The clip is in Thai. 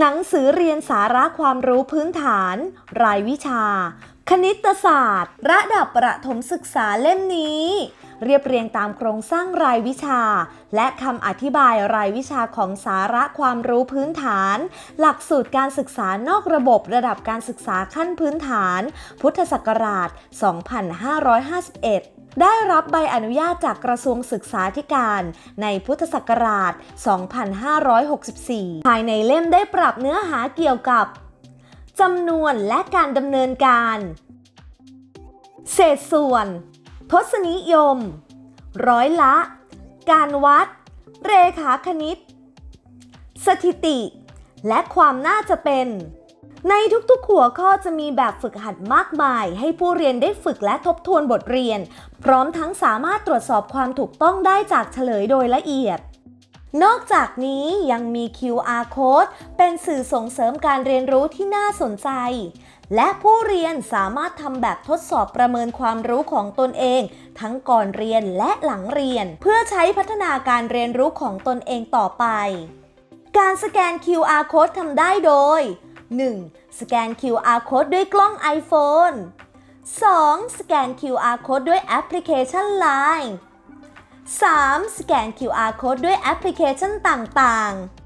หนังสือเรียนสาระความรู้พื้นฐาน รายวิชา คณิตศาสตร์ ระดับประถมศึกษาเล่มนี้ เรียบเรียงตามโครงสร้างรายวิชา และคำอธิบายรายวิชาของสาระความรู้พื้นฐาน หลักสูตรการศึกษานอกระบบระดับการศึกษาขั้นพื้นฐาน พุทธศักราช 2551 ได้รับใบอนุญาตจากกระทรวงศึกษาธิการในพุทธศักราช 2564 ภายในเล่มได้ปรับเนื้อหาเกี่ยวกับจำนวนและการดำเนินการ เศษส่วน ทศนิยม ร้อยละ การวัด เรขาคณิต สถิติ และความน่าจะเป็น ในทุกๆ หัวข้อจะมีแบบฝึกหัดมากมาย ให้ผู้เรียนได้ฝึกและทบทวนบทเรียน พร้อมทั้งสามารถตรวจสอบความถูกต้องได้จากเฉลยโดยละเอียดนอกจากนี้ยังมี QR code เป็นสื่อส่งเสริมการเรียนรู้ที่น่าสนใจ และผู้เรียนสามารถทำแบบทดสอบประเมินความรู้ของตนเอง ทั้งก่อนเรียนและหลังเรียน เพื่อใช้พัฒนาการเรียนรู้ของตนเองต่อไป การสแกน QR code ทำได้โดย 1. สแกน QR code ด้วยกล้อง iPhone 2. สแกน QR code ด้วยแอปพลิเคชัน Line 3. สแกน QR code ด้วยแอปพลิเคชันต่าง ๆ